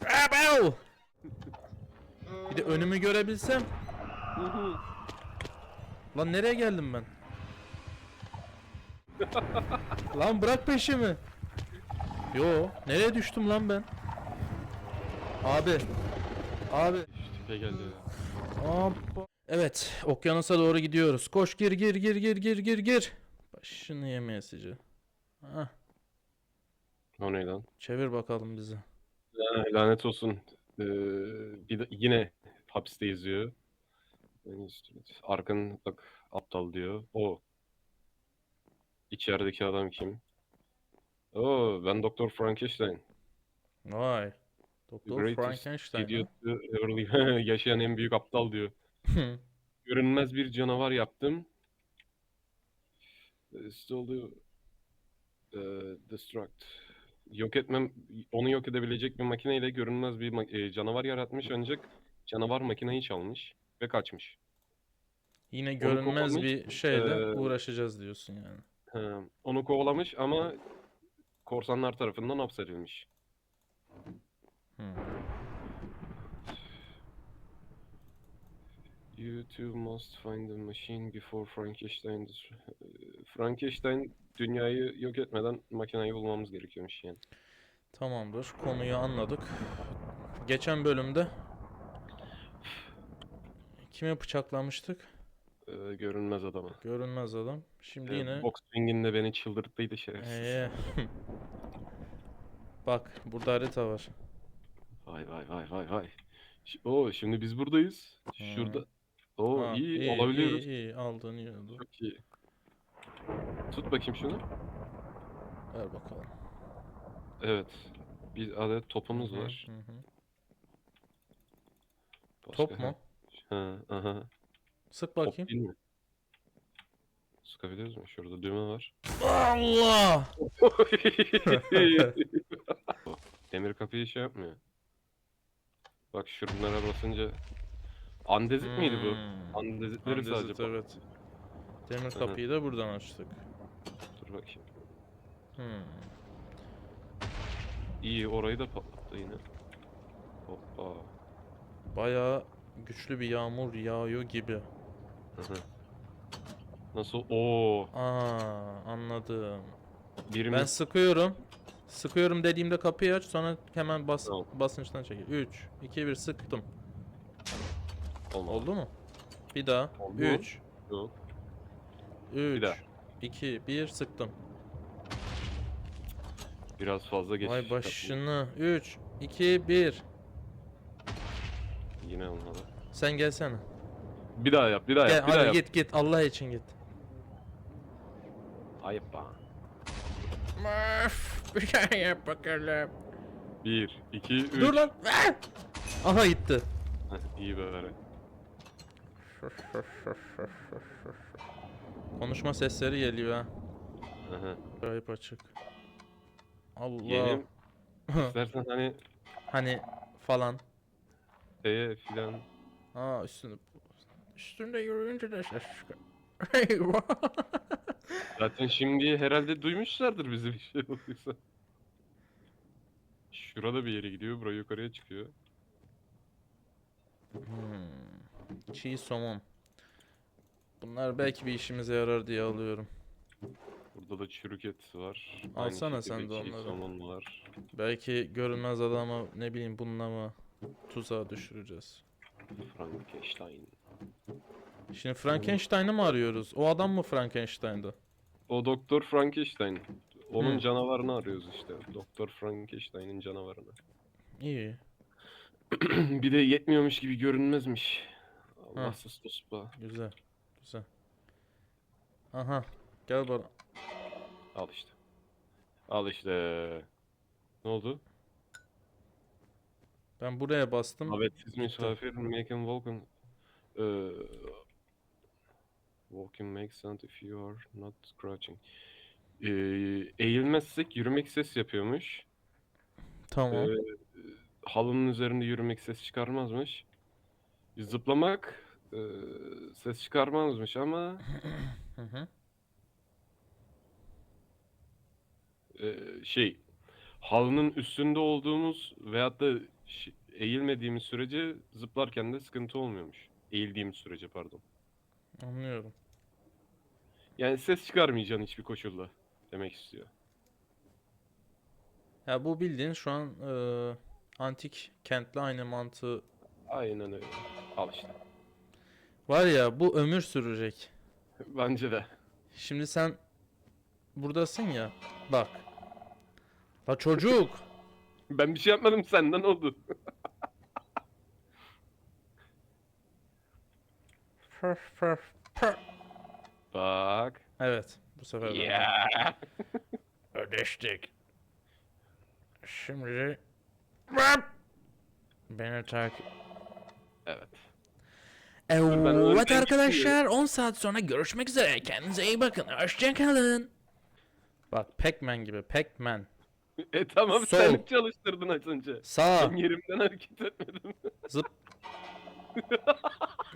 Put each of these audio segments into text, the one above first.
Abav! Bir de önümü görebilsem. Lan nereye geldim ben? lan bırak peşimi. Yo, nereye düştüm lan ben? Abi. Abi. Tipe geldi. Evet, okyanusa doğru gidiyoruz. Koş gir gir gir gir gir gir gir. Başını yemeyesici. Hah, O ne lan? çevir bakalım bizi. Ha, Lanet olsun. Ee, bir de yine hapiste yazıyor. Yani işte, Arkan bak aptal diyor. O. İçerideki adam kim? Oo, ben Doktor Frankenstein. Vay. Doktor Greatest Frankenstein. Idiot yaşayan en büyük aptal diyor. ha? Görünmez bir canavar yaptım. Ee, Still do ee, destruct. Yok etmem, onu yok edebilecek bir makineyle görünmez bir e, canavar yaratmış ancak canavar makineyi çalmış ve kaçmış. Yine görünmez kovalamış, bir şeyle eee, uğraşacağız diyorsun yani. Ha, onu kovalamış ama korsanlar tarafından hapsedilmiş. Hmm. You two must find the machine before Frankenstein. Ee, Frankenstein dünyayı yok etmeden makineyi bulmamız gerekiyormuş yani. Tamamdır. Konuyu anladık. Geçen bölümde kimi bıçaklamıştık? Ee, görünmez adamı. Görünmez adam. Şimdi Ee, yine Box swing'inde beni çıldırttıydı şerefsiz. Ee, Bak burada harita var. Vay vay vay vay vay. Ş- Oo şimdi biz buradayız. Şurada. Oo Ha, iyi, olabiliyoruz. iyi, iyi. aldın iyi oldu. Çok iyi. Tut bakayım şunu. Ver bakalım. Evet. Bir adet topumuz Hı hı, var. hı hı. Başka- Top mu? Ha, aha. Sık Top bakayım. değil mi? Sıkabiliyoruz mu? Şurada düğme var. Allah! Demir kapıyı şey yapmıyor. Bak şunlara basınca Andezit miydi bu? Hmm, Andezitleri Andezit, sadece evet. Demir hı. kapıyı da buradan açtık. Dur bakayım. Hmm. İyi orayı da patlattı yine. Hoppa. Bayağı güçlü bir yağmur yağıyor gibi. Hı hı. Nasıl? Oo. Aa, anladım. Birimiz Ben sıkıyorum. Sıkıyorum dediğimde kapıyı aç sonra hemen bas Tamam. basınçtan çekil. 3 2 1 sıktım. Olmadı. Oldu mu? Bir daha. Oldu mu? 3 Yok. 3 daha. 2 1 sıktım. Biraz fazla geç. Vay başını. 3 2 1 Yine olmadı. Sen gelsene. Bir daha yap, bir daha Gel yap, bir daha hadi yap. git git Allah için git. Ayıp bana. Bir şey yap bakalım. Bir, iki, üç. Dur lan. Ah! Aha gitti. İyi böyle. Konuşma sesleri geliyor ha. Aha. Açık. Allah. Yeğenim, İstersen hani hani falan. şeye filan Aa üstünde üstünde yürüyünce de ses çıkıyor. Eyvah. Zaten şimdi herhalde duymuşlardır bizi bir şey olduysa. Şurada bir yere gidiyor, buraya yukarıya çıkıyor. Hmm. Çiğ somon. Bunlar belki bir işimize yarar diye alıyorum. Burada da çürük et var. Alsana sen de onları. somon var. Belki görünmez adamı ne bileyim bununla mı tuzağa düşüreceğiz. Frankenstein. Şimdi Frankenstein'ı mı arıyoruz? O adam mı Frankenstein'dı? O Doktor Frankenstein. Onun Hı. canavarını arıyoruz işte. Doktor Frankenstein'in canavarını. İyi. bir de yetmiyormuş gibi görünmezmiş. Ha. Allahsız tospa. Güzel. Güzel. Aha. Gel bana. Al işte. Al işte. Ne oldu? Ben buraya bastım. Davetsiz misafir make and walk and Eee, walking makes sound if you are not crouching. Eee, eğilmezsek yürümek ses yapıyormuş. Tamam. Eee, halının üzerinde yürümek ses çıkarmazmış. Zıplamak eee, ses çıkarmazmış ama Hı hı. eee, şey halının üstünde olduğumuz veyahut da eğilmediğimiz sürece zıplarken de sıkıntı olmuyormuş. Eğildiğimiz sürece pardon. Anlıyorum. Yani ses çıkarmayacaksın hiçbir koşulda demek istiyor. Ya bu bildiğin şu an eee, antik kentle aynı mantığı Aynen öyle. Al işte. Var ya bu ömür sürecek. Bence de. Şimdi sen buradasın ya. Bak. La çocuk. Ben bir şey yapmadım senden oldu. Pır pır pır. Bak. Evet. Bu sefer ben Ya. ödeştik. Şimdi beni takip Evet. Evet önden arkadaşlar 10 saat sonra görüşmek üzere. Kendinize iyi bakın. Hoşçakalın. Bak Pac-Man gibi Pac-Man. E tamam Sol. sen çalıştırdın az önce. Sağ. Ben yerimden hareket etmedim. Zıp.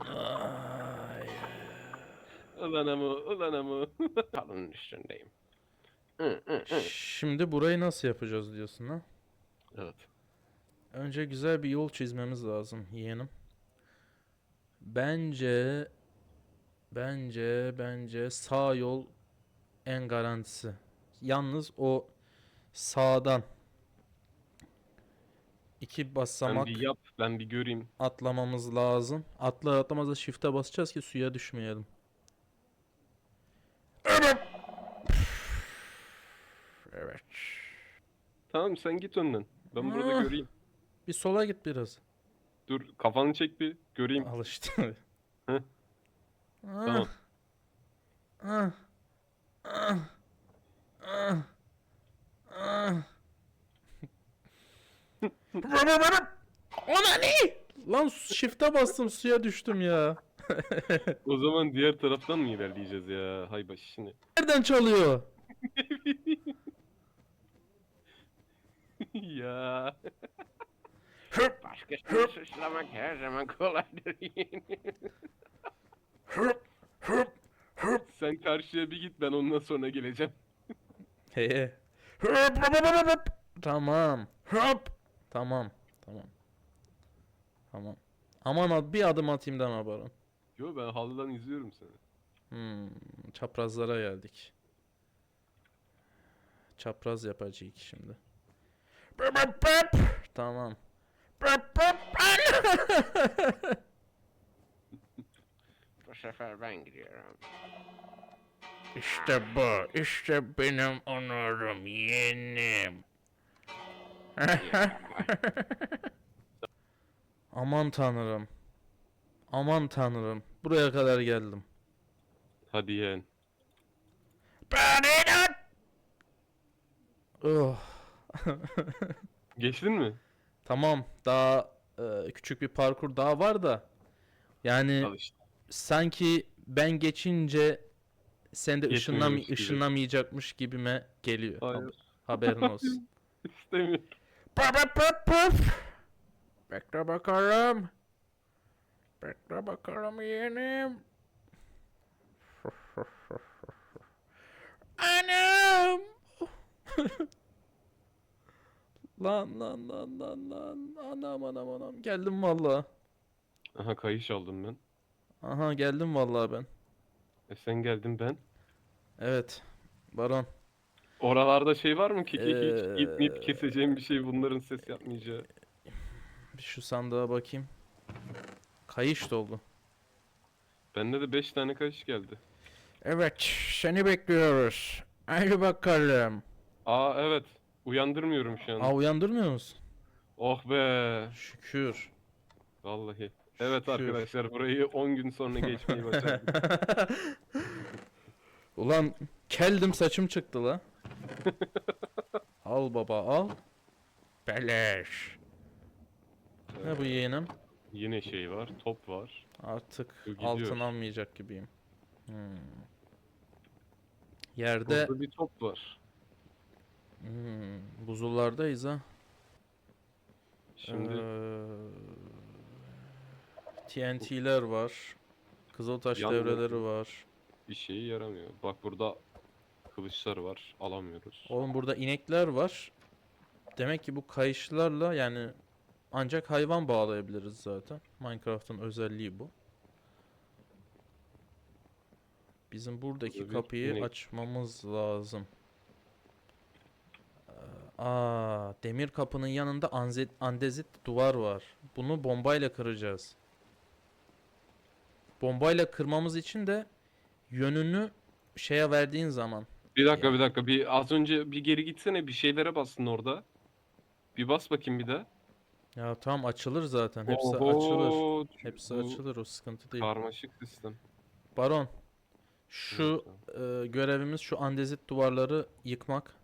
Ay. Ulan ama ulan ama. Halının üstündeyim. Hı, hı, hı. Şimdi burayı nasıl yapacağız diyorsun ha? Evet. Önce güzel bir yol çizmemiz lazım yeğenim. Bence bence bence sağ yol en garantisi. Yalnız o sağdan iki Sen basamak bir yap ben bir göreyim. atlamamız lazım. Atlar atlamaz da shift'e basacağız ki suya düşmeyelim. Evet. Tamam sen git önden. Ben burada Ah. göreyim. Bir sola git biraz. Dur kafanı çek bir göreyim. Al işte. Hı. Ah. Tamam. Ah. Ah. Ah. Ah. O ne? Lan shift'e bastım suya düştüm ya. O zaman diğer taraftan mı ilerleyeceğiz ya? Hay baş şimdi. Nereden çalıyor? ya. Hıp, Başkasını suçlamak her zaman kolaydır hıp, hıp, hıp. Sen karşıya bir git ben ondan sonra geleceğim. He. Hıp, hıp, hıp, hıp, hıp. Tamam. Hıp. Tamam. Tamam. Tamam. Aman at- bir adım atayım deme Baron. Yo ben halıdan izliyorum seni. Hmm, çaprazlara geldik. Çapraz yapacağız şimdi. Tamam. Bu sefer ben gidiyorum. işte bu. işte benim onurum yeğenim. Aman tanrım. Aman tanrım. Buraya kadar geldim. Hadi yeğen. Oh. Geçtin mi? Tamam. Daha e, küçük bir parkur daha var da. Yani Al işte. sanki ben geçince sen de ışınlam Yetmiyormuş gibi. ışınlamayacakmış gibime geliyor. Hayır. Haber- Haberin olsun. İstemiyorum. Pıp pıp pıp pıp. Bekle bakalım. Bekle bakalım yeğenim. Anam. lan lan lan lan lan. Anam anam anam. Geldim valla. Aha kayış aldım ben. Aha geldim valla ben. E sen geldin ben. Evet. Baron. Oralarda şey var mı ki? ki Ee, hiç ip mip keseceğim bir şey bunların ses yapmayacağı. Bir şu sandığa bakayım. Kayış dolu. Bende de 5 tane kayış geldi. Evet, seni bekliyoruz. Hadi bakalım. Aa evet. Uyandırmıyorum şu an. Aa uyandırmıyor musun? Oh be. Şükür. Vallahi. Evet Şükür. arkadaşlar burayı 10 gün sonra geçmeyi başardık. Ulan keldim saçım çıktı la. al baba al. Beleş. Ne bu yeğenim? Yine şey var. Top var. Artık gidiyor. altın almayacak gibiyim. Hmm. Yerde Burada bir top var. Hmm, buzullardayız ha. Şimdi Ee, TNT'ler var. Kızıltaş Yandı. devreleri var. bir şeyi yaramıyor. Bak burada kılıçlar var. Alamıyoruz. Oğlum burada inekler var. Demek ki bu kayışlarla yani ancak hayvan bağlayabiliriz zaten. Minecraft'ın özelliği bu. Bizim buradaki Burada bir kapıyı inek. açmamız lazım. Aa, demir kapının yanında andezit duvar var. Bunu bombayla kıracağız. Bombayla kırmamız için de yönünü şeye verdiğin zaman Bir dakika bir dakika. Bir az önce bir geri gitsene bir şeylere bastın orada. Bir bas bakayım bir de. ya tamam açılır zaten. Hepsi açılır. Oho, Hepsi bu açılır o sıkıntı değil. Karmaşık sistem. Baron şu Evet, e, görevimiz şu andezit duvarları yıkmak.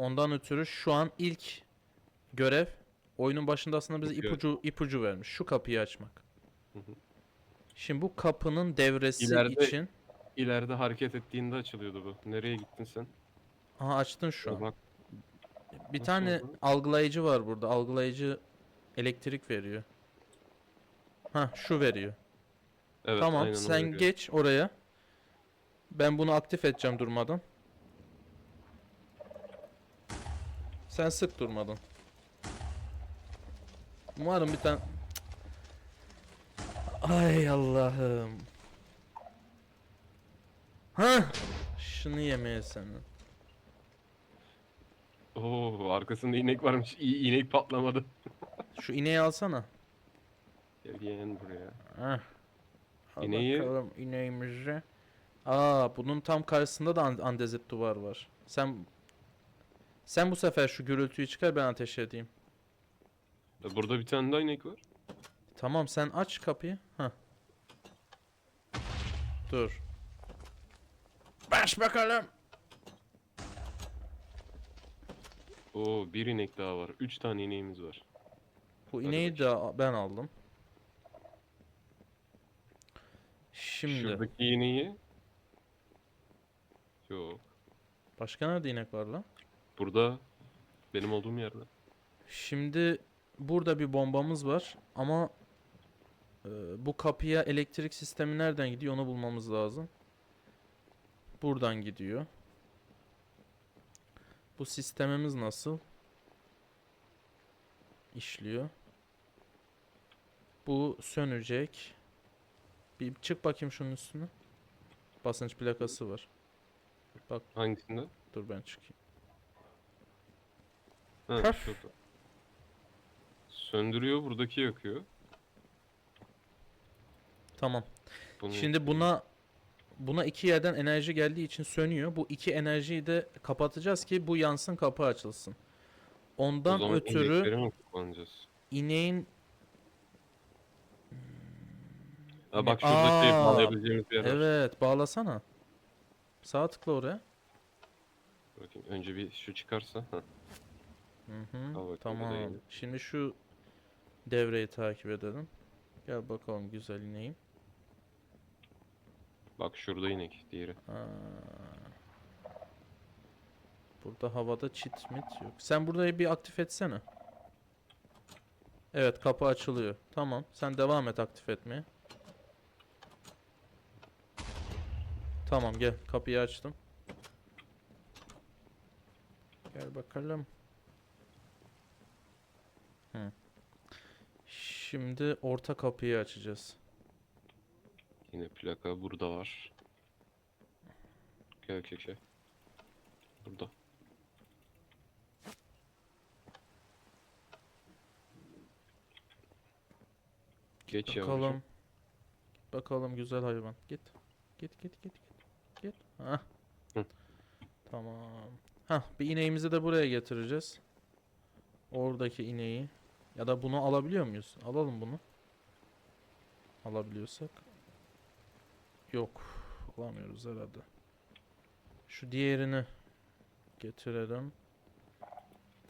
Ondan ötürü şu an ilk görev oyunun başında aslında bize ipucu ipucu vermiş. Şu kapıyı açmak. Hı hı. Şimdi bu kapının devresi İleride- için İleride hareket ettiğinde açılıyordu bu. Nereye gittin sen? Aha açtın şu an. Bak Bir nasıl tane oldu? algılayıcı var burada. Algılayıcı elektrik veriyor. Ha şu veriyor. evet Tamam aynen sen geç oraya. Ben bunu aktif edeceğim durmadan. Sen sık durmadan. Umarım bir tane... Ay Allah'ım. Ha, Şunu yemeye senin. Oo arkasında inek varmış. İyi inek patlamadı. Şu ineği alsana. Gel buraya. Heh. Al İneği- bakalım ineğimizi. Aa bunun tam karşısında da an- andezit duvar var. Sen sen bu sefer şu gürültüyü çıkar ben ateş edeyim. E, Burada bir tane daha inek var. Tamam sen aç kapıyı. Heh. Dur. Baş bakalım. Oo bir inek daha var. Üç tane ineğimiz var. Bu Hadi ineği de ben aldım. Şimdi Şuradaki ineği. Yok. başka nerede inek var lan? Burada. Benim olduğum yerde. Şimdi burada bir bombamız var ama e, bu kapıya elektrik sistemi nereden gidiyor onu bulmamız lazım. Buradan gidiyor. Bu sistemimiz nasıl? işliyor? Bu sönecek. Bir çık bakayım şunun üstüne. Basınç plakası var. Hangisinde? Dur ben çıkayım. Ha, Pöf. şurada. Söndürüyor, buradaki yakıyor. Tamam. Bunu Şimdi buna buna iki yerden enerji geldiği için sönüyor. Bu iki enerjiyi de kapatacağız ki bu yansın kapı açılsın. O Ondan zaman ötürü inekleri mi kullanacağız? ineğin Ha bak şurada şey Aa, bağlayabileceğimiz bir yer var. evet bağlasana. Sağ tıkla oraya. Bakayım önce bir şu çıkarsa. Heh. Hı hı. Al bakayım, Tamam. yeni. Şimdi şu devreyi takip edelim. Gel bakalım güzel ineğim. Bak şurada inek diğeri. Aa. Burada havada çit mit yok. Sen burayı bir aktif etsene. Evet kapı açılıyor. Tamam. Sen devam et aktif etmeye. Tamam gel. Kapıyı açtım. Gel bakalım. Hı. Şimdi orta kapıyı açacağız. Yine plaka burada var. Gel gel gel. Burada. Geç yavrucuğum. Bakalım. Bakalım güzel hayvan. Git. Git git git git. Git. Hah. Hı. Tamam. Hah bir ineğimizi de buraya getireceğiz. Oradaki ineği. Ya da bunu alabiliyor muyuz? Alalım bunu. Alabiliyorsak. Yok. Alamıyoruz herhalde. Şu diğerini getirelim.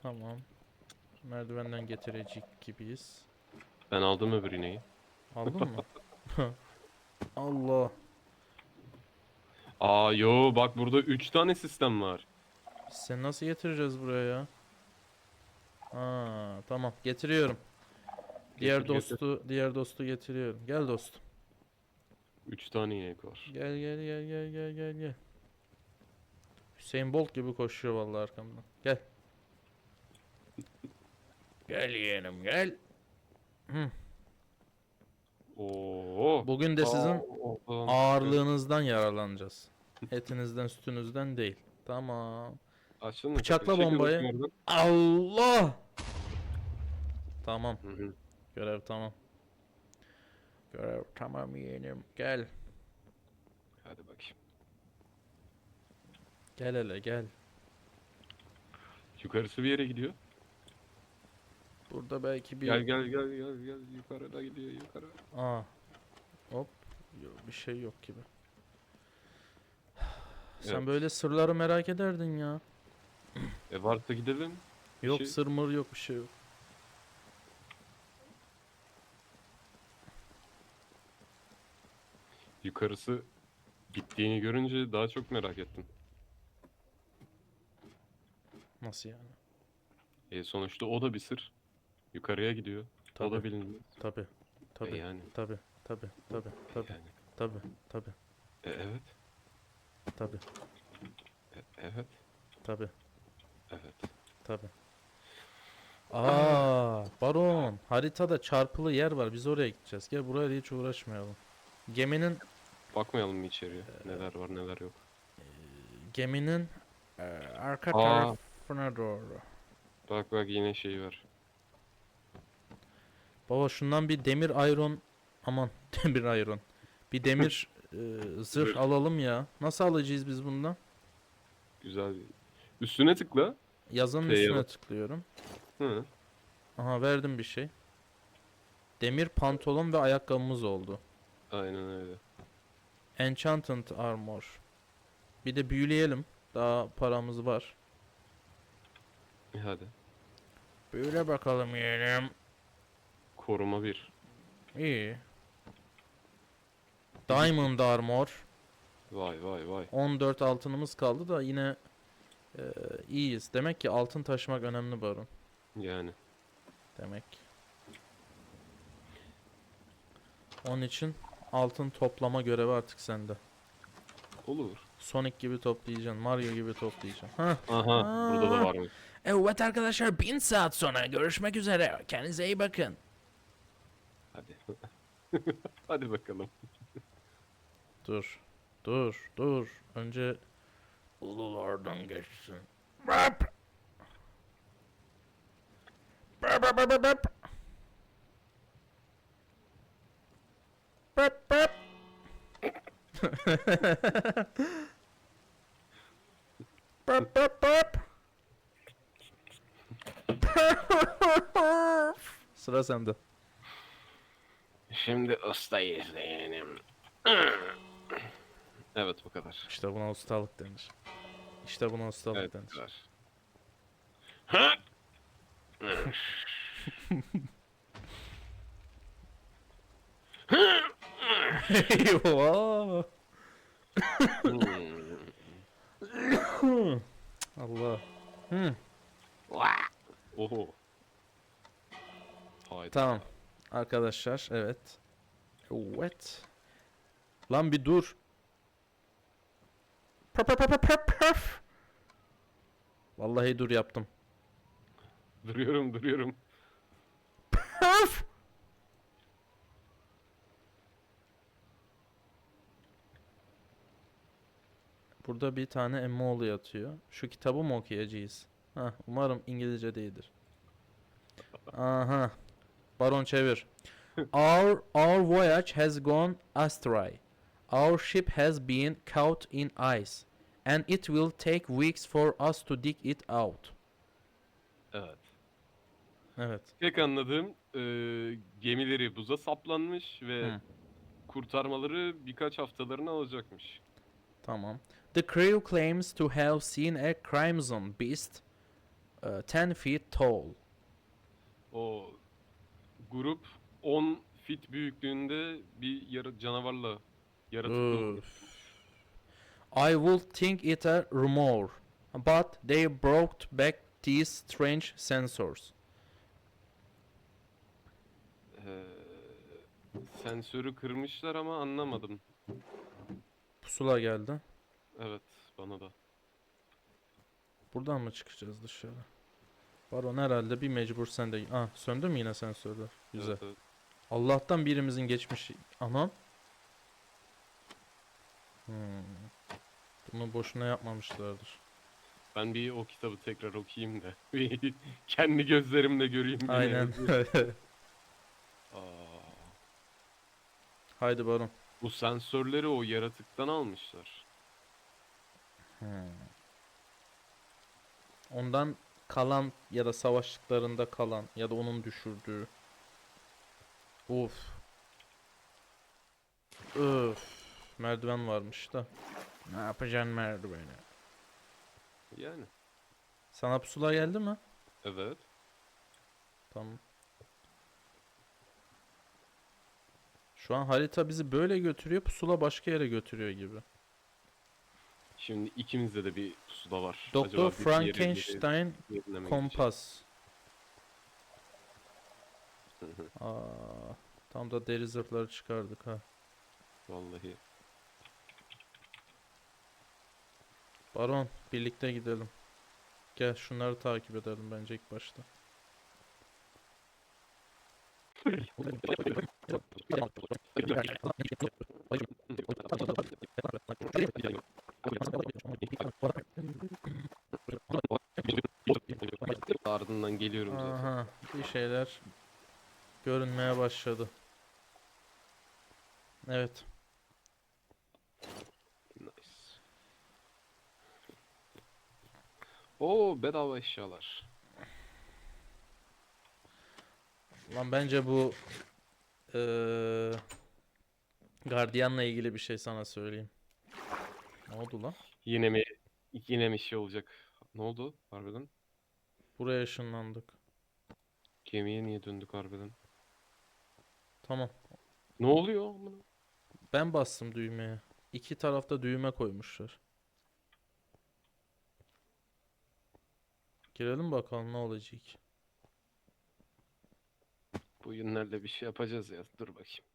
Tamam. Merdivenden getirecek gibiyiz. Ben aldım öbür ineği. Aldın mı? Allah. Aa yo bak burada 3 tane sistem var. Seni nasıl getireceğiz buraya ya? Aa, tamam getiriyorum. Diğer Getir, getir. dostu, diğer dostu getiriyorum. Gel dostum. 3 tane inek var. Gel gel gel gel gel gel gel. Hüseyin Bolt gibi koşuyor vallahi arkamdan. Gel. gel yeğenim gel. Hı. Oo. Bugün de sizin Aa, o- ağırlığınızdan yararlanacağız. Etinizden sütünüzden değil. Tamam. Açtın mı? Bıçakla kapıyı? Çekil bombayı. bakayım oradan. Allah! Tamam. Hı hı. Görev tamam. Görev tamam yeğenim. Gel. Hadi bakayım. Gel hele gel. Yukarısı bir yere gidiyor. Burada belki bir... Gel gel gel gel gel yukarıda gidiyor yukarı. Aa. Hop. Yok, bir şey yok gibi. Sen Evet. böyle sırları merak ederdin ya. E varsa gidelim. Yok şey- sır mır yok bir şey yok. Yukarısı gittiğini görünce daha çok merak ettim. Nasıl yani? E sonuçta o da bir sır. Yukarıya gidiyor. O da Tabii. bilinmez. Tabi. E Tabi. yani. Tabi. Tabi. Tabi. Tabi. yani. Tabi. Tabi. E, evet. Tabi. E, evet. Tabi. Evet. Tabi. Aa, Baron. Haritada çarpılı yer var. Biz oraya gideceğiz. Gel buraya da hiç uğraşmayalım. Geminin Bakmayalım mı içeriye? Neler var neler yok. geminin e, arka Aa. tarafına doğru. Bak bak yine şey var. Baba şundan bir demir iron aman demir iron. Bir demir e, zırh Zırh. alalım ya. Nasıl alacağız biz bundan? Güzel bir. Üstüne tıkla. Yazının T'ye üstüne bak. tıklıyorum. Hı. Aha verdim bir şey. Demir pantolon ve ayakkabımız oldu. Aynen öyle. Enchanted armor. Bir de büyüleyelim. Daha paramız var. E, hadi. Büyüle bakalım yeğenim. Koruma bir. İyi. Diamond armor. Vay vay vay. 14 altınımız kaldı da yine e, iyiyiz. Demek ki altın taşımak önemli Baron. Yani. Demek. Onun için altın toplama görevi artık sende. Olur. Sonic gibi toplayacaksın, Mario gibi toplayacaksın. Hah. Aha burada da Aa. var mı? Evet arkadaşlar 1000 saat sonra görüşmek üzere. Kendinize iyi bakın. Hadi. Hadi bakalım. Dur. Dur. Dur. Önce ululardan geçsin. Bap. Bap bap bap bap bap. Bap bap. Bap bap. Sıra sende. Şimdi usta izleyelim. Evet bu kadar. İşte buna ustalık denir. İşte buna ustalık Evet bu denir. kadar. Ha? Eyvah. Hmm. Allah. Hı. Oho. Tamam. Arkadaşlar evet. Evet. Lan bir dur. Pöf pöf pöf pöf pöf. Vallahi dur yaptım. Duruyorum duruyorum. Pöf. Burada bir tane emmoğlu yatıyor. Şu kitabı mı okuyacağız? Hah, umarım İngilizce değildir. Aha. Baron çevir. Our our voyage has gone astray. Our ship has been caught in ice and it will take weeks for us to dig it out. Evet. Evet. Tek anladığım e, gemileri buza saplanmış ve Hı. kurtarmaları birkaç haftalarını alacakmış. Tamam. The crew claims to have seen a crimson beast uh, 10 feet tall. O grup 10 fit büyüklüğünde bir yara- canavarla yaratıklı. I would think it a rumor, but they brought back these strange sensors. Ee, sensörü kırmışlar ama anlamadım. Pusula geldi. Evet bana da. Buradan mı çıkacağız dışarı? Baron herhalde bir mecbur sende. Ah söndü mü yine sensörler? Güzel. Evet, evet. Allah'tan birimizin geçmiş. Anam. Hmm. Bunu boşuna yapmamışlardır. Ben bir o kitabı tekrar okuyayım da. Bir kendi gözlerimle göreyim. ne Aynen. Aa, Haydi Baron. bu sensörleri o yaratıktan almışlar. Hmm. Ondan kalan ya da savaştıklarında kalan ya da onun düşürdüğü. Of. Öf. Merdiven varmış da. Ne yapacaksın merdiveni? Yani. Sana pusula geldi mi? Evet. Tamam. Şu an harita bizi böyle götürüyor, pusula başka yere götürüyor gibi. Şimdi ikimizde de bir pusuda var. Doktor Frankenstein kompas. Aa, tam da deri zırhları çıkardık ha. Vallahi. Baron, birlikte gidelim. Gel şunları takip edelim bence ilk başta. Ardından geliyorum zaten. Aha, bir şeyler görünmeye başladı. Evet. Oo bedava eşyalar. Lan bence bu eee gardiyanla ilgili bir şey sana söyleyeyim. Ne oldu lan? Yine mi yine mi şey olacak? Ne oldu harbiden? Buraya ışınlandık. Gemiye niye döndük harbiden? Tamam. Ne oluyor? amına? Ben bastım düğmeye. İki tarafta düğme koymuşlar. Girelim bakalım ne olacak. Bu günlerde bir şey yapacağız ya. Dur bakayım.